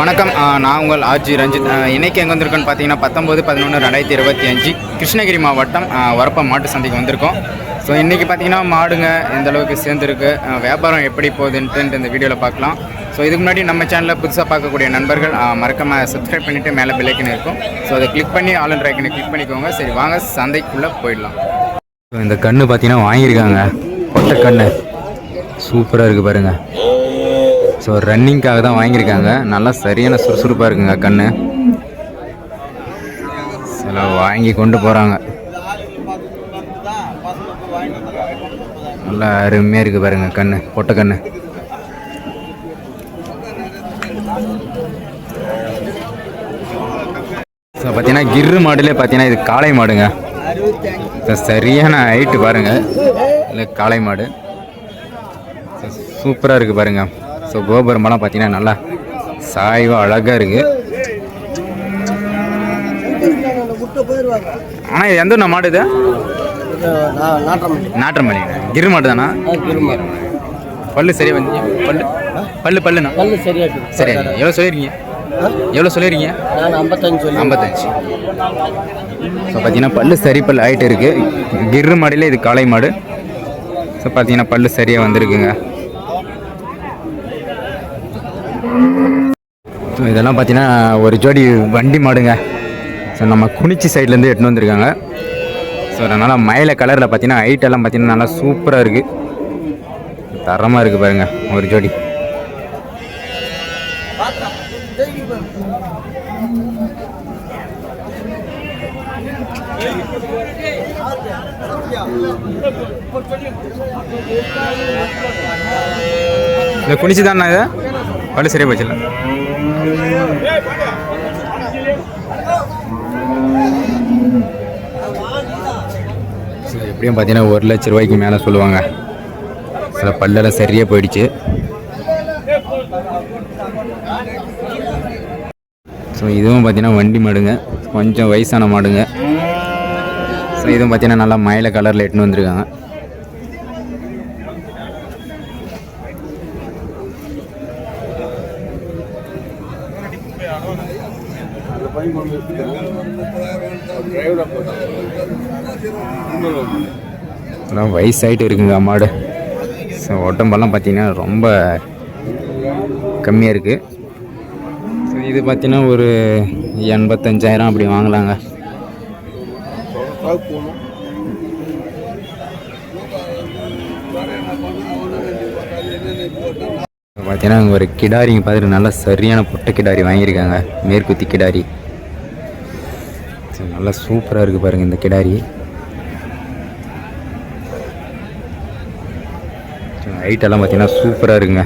வணக்கம். நான் உங்கள் ஆர்ஜி ரஞ்சித். இன்றைக்கி எங்கே வந்திருக்கோன்னு பார்த்தீங்கன்னா பத்தொம்போது பதினொன்று ரெண்டாயிரத்தி இருபத்தி அஞ்சு கிருஷ்ணகிரி மாவட்டம் வரப்ப மாட்டு சந்தைக்கு வந்திருக்கோம். ஸோ இன்றைக்கி பார்த்தீங்கன்னா மாடுங்க எந்த அளவுக்கு சேர்ந்துருக்கு வியாபாரம் எப்படி போகுதுன்ட்டு இந்த வீடியோவில் பார்க்கலாம். ஸோ இதுக்கு முன்னாடி நம்ம சேனலில் புதுசாக பார்க்கக்கூடிய நண்பர்கள் மறக்காமல் சப்ஸ்கிரைப் பண்ணிவிட்டு மேலே பெல்லைக்கன் இருக்கும். ஸோ அதை கிளிக் பண்ணி ஆல் அண்ட் ரைக்கனை கிளிக் பண்ணிக்கோங்க. சரி வாங்க சந்தைக்குள்ளே போயிடலாம். இந்த கன்று பார்த்தீங்கன்னா வாங்கியிருக்காங்க. கொட்டை கன்று சூப்பராக இருக்குது பாருங்கள் ஸோ ரன்னிங்காக தான் வாங்கியிருக்காங்க. நல்லா சரியான சுறுசுறுப்பாக இருக்குங்க கண்ணு. சில வாங்கி கொண்டு போகிறாங்க நல்லா அருமையாக இருக்குது பாருங்க கண்ணு பொட்டை கண்ணு. ஸோ பார்த்தீங்கன்னா கிர்ரு மாடுலே பார்த்தீங்கன்னா இது காளை மாடுங்க. ஸோ சரியான ஹைட்டு பாருங்கள் இல்லை காளை மாடு. சூப்பராக இருக்குது பாருங்க. ஸோ கோபுரமெல்லாம் பார்த்தீங்கன்னா நல்லா சாய்வாக அழகாக இருக்குது ஆனால் இது எந்த ஒன்று மாடு இது? நாட்டமணி. கிரு மாடு தானா பல்லு சரியா வந்து பல்லு பல்லு பல்லுண்ணா? பல்லு சரியா எவ்வளோ சொல்லியிருக்கீங்க எவ்வளோ சொல்லியிருக்கீங்க ஐம்பத்தஞ்சு சொல்லி ஐம்பத்தஞ்சு. ஸோ பார்த்தீங்கன்னா பல்லு சரி பல் ஆகிட்டு இருக்குது கிரு மாடியில் இது காளை மாடு. ஸோ பார்த்தீங்கன்னா பல்லு சரியாக வந்திருக்குங்க. ஸோ இதெல்லாம் பார்த்தீங்கன்னா ஒரு ஜோடி வண்டி மாடுங்க. ஸோ நம்ம குனிச்சி சைட்லேருந்து எட்டுன்னு வந்திருக்காங்க. ஸோ அதனால் மயில கலரில் பார்த்தீங்கன்னா ஹைட்டெல்லாம் பார்த்தீங்கன்னா நல்லா சூப்பராக இருக்குது தரமாக இருக்குது பாருங்க ஒரு ஜோடி. இந்த குனிச்சு தானே இது? பல்லு சரியாக போச்சுல்ல எப்படியும் பார்த்தீங்கன்னா ஒரு லட்ச ரூபாய்க்கு மேலே சொல்லுவாங்க. சில பல்லெல்லாம் சரியாக போயிடுச்சு. ஸோ இதுவும் பார்த்தீங்கன்னா வண்டி மாடுங்க. கொஞ்சம் வயசான மாடுங்க. ஸோ இதுவும் பார்த்தீங்கன்னா நல்லா மயில கலரில் எட்டுன்னு வந்திருக்காங்க. எல்லாம் வயசாயிட்டு இருக்குங்க மாடு ஸோ உடம்பெல்லாம் பார்த்தீங்கன்னா ரொம்ப கம்மியாக இருக்குது ஸோ இது பார்த்தீங்கன்னா ஒரு எண்பத்தஞ்சாயிரம் அப்படி வாங்கலாங்க. பார்த்தீங்கன்னா அங்கே ஒரு கிடாரிங்க பார்த்துட்டு நல்லா சரியான பொட்டை கிடாரி வாங்கியிருக்காங்க. மேற்குத்தி கிடாரி. நல்லா சூப்பராக இருக்குது பாருங்கள் இந்த கிடாரி. ஹைட்டெல்லாம் பார்த்தீங்கன்னா சூப்பராக இருக்குங்க.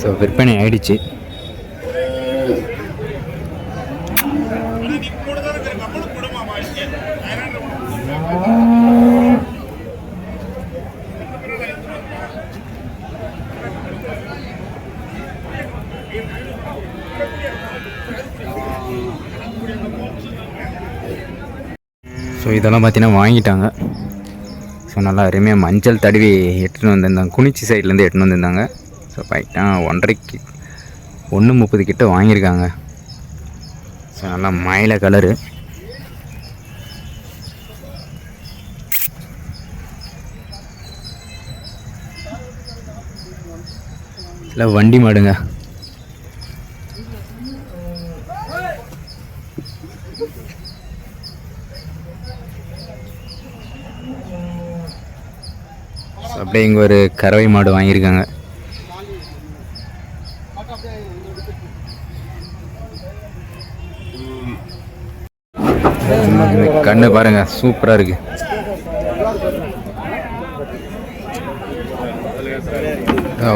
ஸோ விற்பனை ஆயிடுச்சு. ஸோ இதெல்லாம் பார்த்தீங்கன்னா வாங்கிட்டாங்க. ஸோ நல்லா அருமையாக மஞ்சள் தடவி எடுத்துன்னு வந்திருந்தாங்க. குனிச்சி சைட்லேருந்து எடுத்துன்னு வந்திருந்தாங்க. ஸோ பைட்டா ஒன்றரைக்கு ஒன்று முப்பது கிட்ட வாங்கியிருக்காங்க. ஸோ நல்லா மயில கலரு இல்லை வண்டி மாடுங்க. அப்படியே இங்கே ஒரு கறவை மாடு வாங்கியிருக்காங்க. கண்ணு பாருங்க சூப்பராக இருக்கு.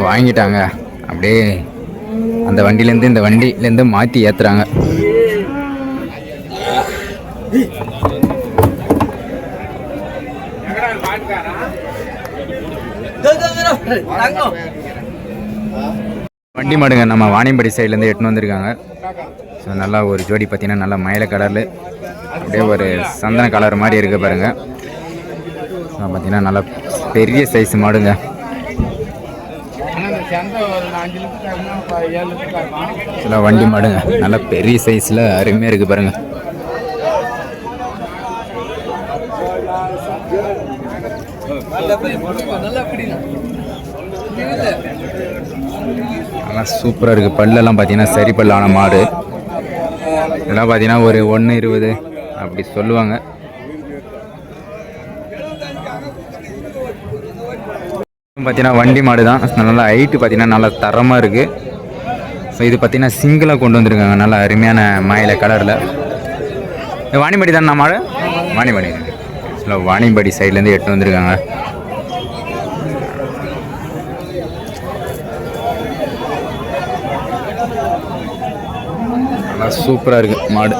வாங்கிட்டாங்க. அப்படியே அந்த வண்டியிலேருந்து இந்த வண்டியிலேருந்து மாற்றி ஏற்றுறாங்க வண்டி மாடுங்க நம்ம வாணியம்படி சைட்லேருந்து எட்டுன்னு வந்திருக்காங்க. ஸோ நல்லா ஒரு ஜோடி பார்த்தீங்கன்னா நல்லா மயில கலரில் அப்படியே ஒரு சந்தன கலர் மாதிரி இருக்கு பாருங்க. ஸோ பார்த்தீங்கன்னா நல்லா பெரிய சைஸ் மாடுங்க. சில வண்டி மாடுங்க நல்லா பெரிய சைஸில் அருமையாக இருக்குது பாருங்க. நல்லா சூப்பராக இருக்குது பல்லெல்லாம் பார்த்தீங்கன்னா சரி பல்லான மாடு. இதெல்லாம் பார்த்தீங்கன்னா ஒரு ஒன்று இருபது அப்படி சொல்லுவாங்க. பார்த்தீங்கன்னா வண்டி மாடு தான் நல்லா ஹைட்டு பார்த்தீங்கன்னா நல்லா தரமாக இருக்குது ஸோ இது பார்த்தீங்கன்னா சிங்கிளாக கொண்டு வந்திருக்காங்க. நல்லா அருமையான மாயில கலரில் வாணிமடி தானே மாடு? வாணிமணி இல்லை வாணிபடி சைட்லேருந்து எட்டு வந்திருக்காங்க. நல்லா சூப்பராக இருக்குது மாடு.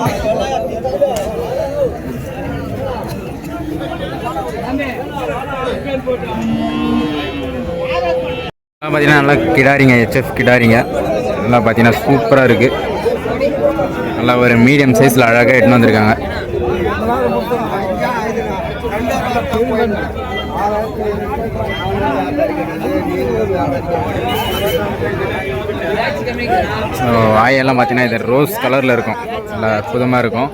பார்த்தீங்கன்னா நல்லா கிடாரிங்க ஹெச்எஃப் கிடாரிங்க. நல்லா பார்த்தீங்கன்னா சூப்பராக இருக்குது நல்லா ஒரு மீடியம் சைஸில் அழகாக எடுத்துன்னு வந்திருக்காங்க. ஸோ வாயெல்லாம் பார்த்தீங்கன்னா இது ரோஸ் கலரில் இருக்கும். நல்லா அற்புதமாக இருக்கும்.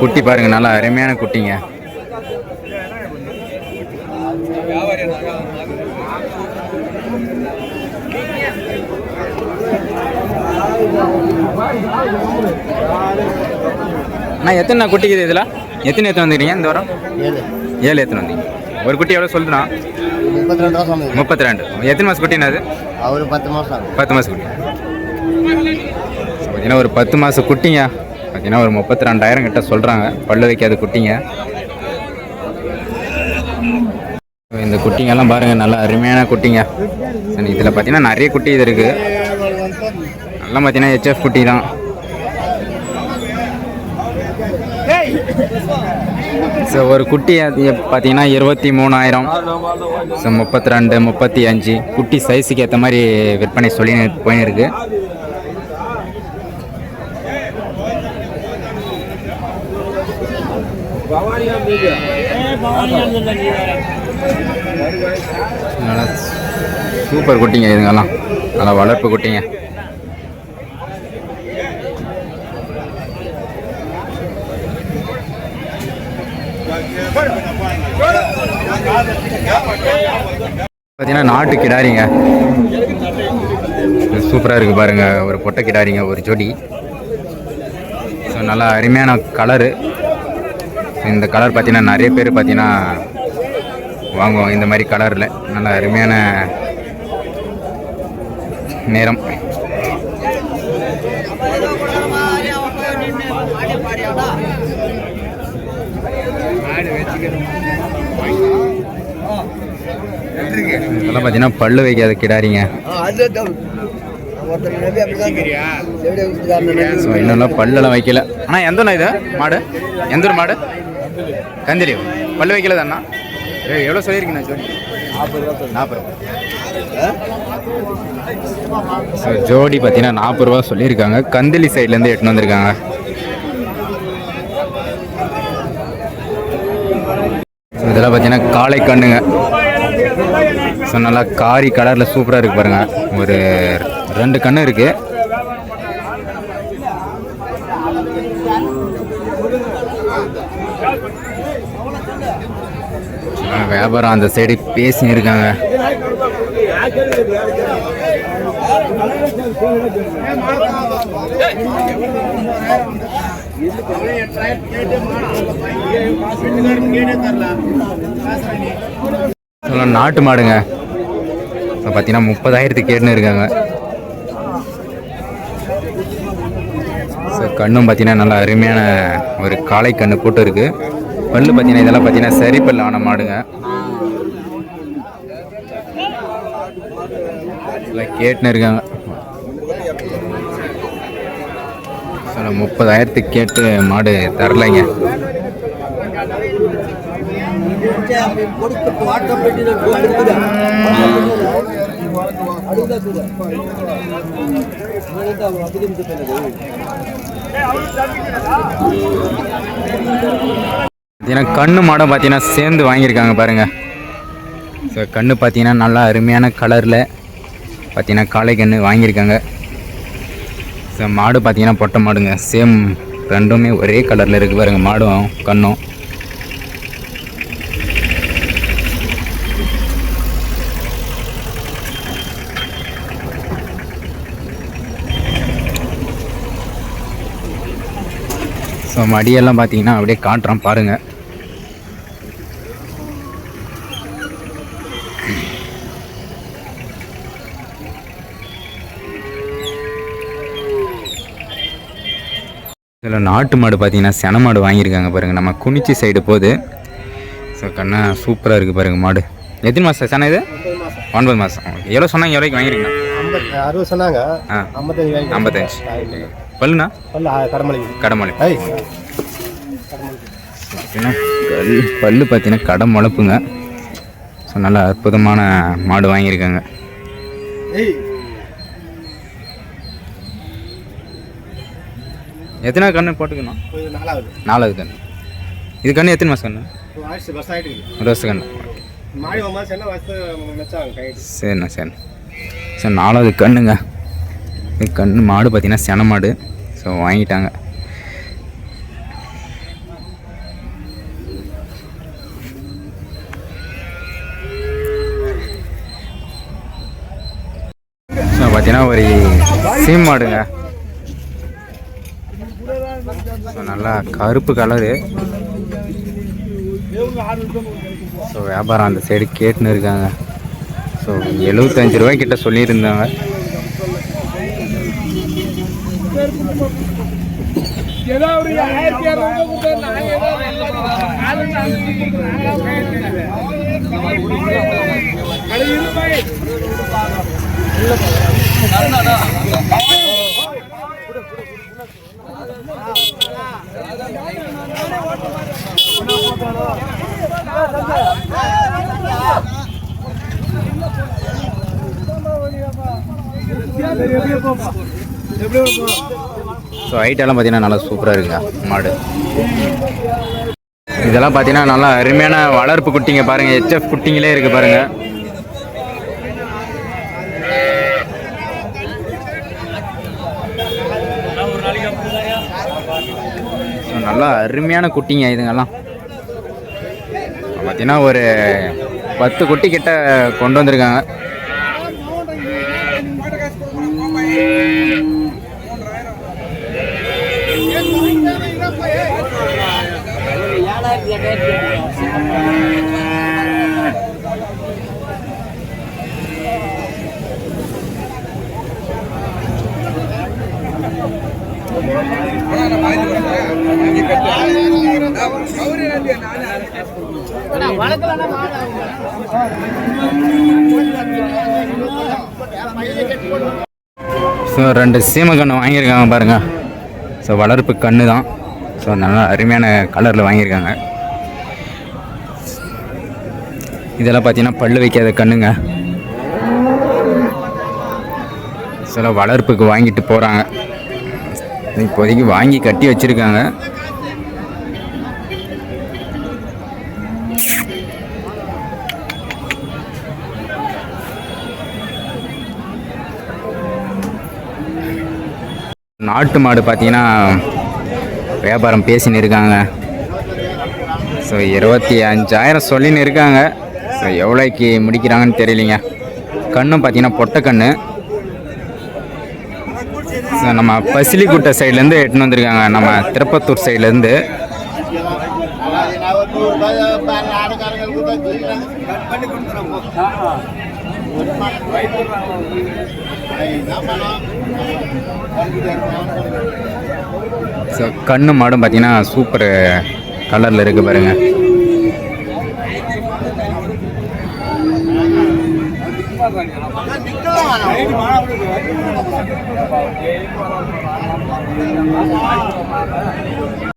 குட்டி பாருங்க நல்லா அருமையான குட்டிங்க. அண்ணா எத்தனை குட்டிக்குது இதில்? எத்தனை எத்தனை வந்துக்கிறீங்க இந்த வாரம்? ஏழு. எத்தனை வந்தீங்க. ஒரு குட்டி எவ்வளோ சொல்லுண்ணா முப்பத்தி ரெண்டு சொன்னது முப்பத்தி ரெண்டு எத்தனை மாதம் குட்டினா அது அவரு பத்து மாதம் பத்து மாதம் குட்டி. பார்த்தீங்கன்னா ஒரு பத்து மாதம் குட்டிங்க. பார்த்தீங்கன்னா ஒரு முப்பத்தி ரெண்டாயிரம் கிட்ட சொல்கிறாங்க பல்லு வைக்காத குட்டிங்க. இந்த குட்டிங்கெல்லாம் பாருங்கள் நல்லா அருமையான குட்டிங்க. இதில் பார்த்தீங்கன்னா நிறைய குட்டி இது இருக்குது எல்லாம் பார்த்தீங்கன்னா ஹெச்எஃப் குட்டி தான். ஸோ ஒரு குட்டி பார்த்தீங்கன்னா இருபத்தி மூணாயிரம். ஸோ முப்பத்தி ரெண்டு முப்பத்தி அஞ்சு. குட்டி சைஸுக்கு ஏற்ற மாதிரி விற்பனை சொல்லி போயிருக்கு. நல்லா சூப்பர் குட்டிங்க இதுங்கெல்லாம். நல்லா வளர்ப்பு குட்டிங்க. பார்த்தீங்கன்னா நாட்டு கிடாரிங்க. சூப்பராக இருக்குது பாருங்க. ஒரு பொட்டை கிடாரிங்க ஒரு ஜொடி. ஸோ நல்லா அருமையான கலரு இந்த கலர் பார்த்தீங்கன்னா நிறைய பேர் பார்த்தீங்கன்னா வாங்குவோம் இந்த மாதிரி கலரில் நல்ல அருமையான நேரம். இதெல்லாம் பார்த்தீங்கன்னா பல்லு வைக்காத கிடாரிங்க. ஸோ இன்னும் பல்லெல்லாம் வைக்கல. ஆனால் எந்த இது? மாடு? எந்த ஒரு மாடு? கந்திரி. பல்லு வைக்கல தானா ஏ எவ்வளோ சொல்லியிருக்கீங்க ஜோடி? நாற்பது ஸோ ஜோடி பார்த்தீங்கன்னா நாற்பது ரூபா சொல்லியிருக்காங்க. கந்திலி சைட்லேருந்து எட்டுன்னு வந்திருக்காங்க. இதெல்லாம் பார்த்தீங்கன்னா காளை கண்ணுங்க ஸோ நல்லா காரி கலரில் சூப்பராக இருக்கு பாருங்க. ஒரு ரெண்டு கண்ணு இருக்கு. வியாபாரம் அந்த சைடு பேசின்னு இருக்காங்க. இதெல்லாம் நாட்டு மாடுங்க. பார்த்தீங்கன்னா முப்பதாயிரத்துக்கு கேட்டுன்னு இருக்காங்க. ஸோ கண்ணும் பார்த்தீங்கன்னா நல்லா அருமையான ஒரு காளை கண்ணு கூட்டம் இருக்கு. பல்லு பார்த்தீங்கன்னா இதெல்லாம் பார்த்தீங்கன்னா சரி பல்லு ஆன மாடுங்க. இதெல்லாம் கேட்டுன்னு இருக்காங்க. ஸோ முப்பதாயிரத்துக்கு கேட்டு மாடு தரலைங்க. கொடுத்து பார்த்தீங்கன்னா கண்ணு மாடம் பார்த்தீங்கன்னா சேர்ந்து வாங்கியிருக்காங்க பாருங்க. ஸோ கண்ணு பார்த்தீங்கன்னா நல்லா அருமையான கலரில் பார்த்தீங்கன்னா காளை கன்று வாங்கியிருக்காங்க. ஸோ மாடு பார்த்தீங்கன்னா பொட்டை மாடுங்க. சேம் ரெண்டுமே ஒரே கலரில் இருக்குது பாருங்கள் மாடும் கண்ணும். ஸோ மடியெல்லாம் பார்த்தீங்கன்னா அப்படியே காட்டுறோம் பாருங்கள் இதில் நாட்டு மாடு பார்த்தீங்கன்னா சென மாடு வாங்கியிருக்காங்க பாருங்கள் நம்ம குனிச்சி சைடு போகுது ஸோ கண்ணா சூப்பராக இருக்குது பாருங்கள் மாடு. எத்தனை மாதம் சென இது? ஒன்பது மாதம் எவ்வளோ சொன்னாங்க எவ்வளோக்கு வாங்கியிருக்கீங்க? அறுபது சொன்னாங்க. ஆ. ஐம்பத்தஞ்சு ஐம்பத்தஞ்சு. பல்லுண்ணா? பல்லு கடமலை கடமலை கல் பல்லு பார்த்தீங்கன்னா கடை முளப்புங்க. ஸோ நல்ல அற்புதமான மாடு வாங்கியிருக்காங்க. ஏய். எத்தனை கன்று போட்டுக்கணும்? இது நாலாவது. நாலாவது கன்று. இது கன்று எத்தனை மாதம் ஆகிட்டு ஒரு வருஷம் கைடு சரிண்ணா சரிண்ணா. சார் நாலாவது கண்ணுங்க கண் மாடு பார்த்தீங்கன்னா சென மாடு. ஸோ வாங்கிட்டாங்க. ஸோ பார்த்தீங்கன்னா ஒரு சீம் மாடுங்க. ஸோ நல்லா கருப்பு கலரு ஸோ வியாபாரம் அந்த சைடு கேட்டுன்னு இருக்காங்க. ஸோ எழுபத்தஞ்சு ரூபாய் எப்படி சொல்லியிருந்தாங்க ஸோ ஹைட்டெல்லாம் பார்த்தீங்கன்னா நல்லா சூப்பராக இருக்குங்க மாடு. இதெல்லாம் பார்த்தீங்கன்னா நல்லா அருமையான வளர்ப்பு குட்டிங்க பாருங்கள் ஹெச்எஃப் குட்டிங்களே இருக்குது பாருங்கள் ஸோ நல்லா அருமையான குட்டிங்க இதுங்கெல்லாம். பார்த்தீங்கன்னா ஒரு பத்து குட்டி கிட்ட கொண்டு வந்திருக்காங்க. ஸோ ரெண்டு சீம கன்று வாங்கியிருக்காங்க பாருங்க. ஸோ வளர்ப்பு கன்று தான் ஸோ நல்லா அருமையான கலரில் வாங்கியிருக்காங்க. இதெல்லாம் பார்த்தீங்கன்னா பல்லு வைக்காத கண்ணுங்க. சில வளர்ப்புக்கு வாங்கிட்டு போகிறாங்க இப்போதைக்கு வாங்கி கட்டி வச்சுருக்காங்க. நாட்டு மாடு பார்த்தீங்கன்னா வியாபாரம் பேசின்னு இருக்காங்க. ஸோ இருபத்தி அஞ்சாயிரம் சொல்லின்னு இருக்காங்க. ஸோ எவ்வளோக்கு முடிக்கிறாங்கன்னு தெரியலிங்க. கண்ணும் பார்த்தீங்கன்னா பொட்டை கண்ணு. ஸோ நம்ம பசிலிக்குட்டை சைட்லேருந்து எட்டுன்னு வந்திருக்காங்க. நம்ம திருப்பத்தூர் சைட்லேருந்து. ஸோ கண்ணு மாடும் பார்த்தீங்கன்னா சூப்பர் கலரில் இருக்குது பாருங்கள்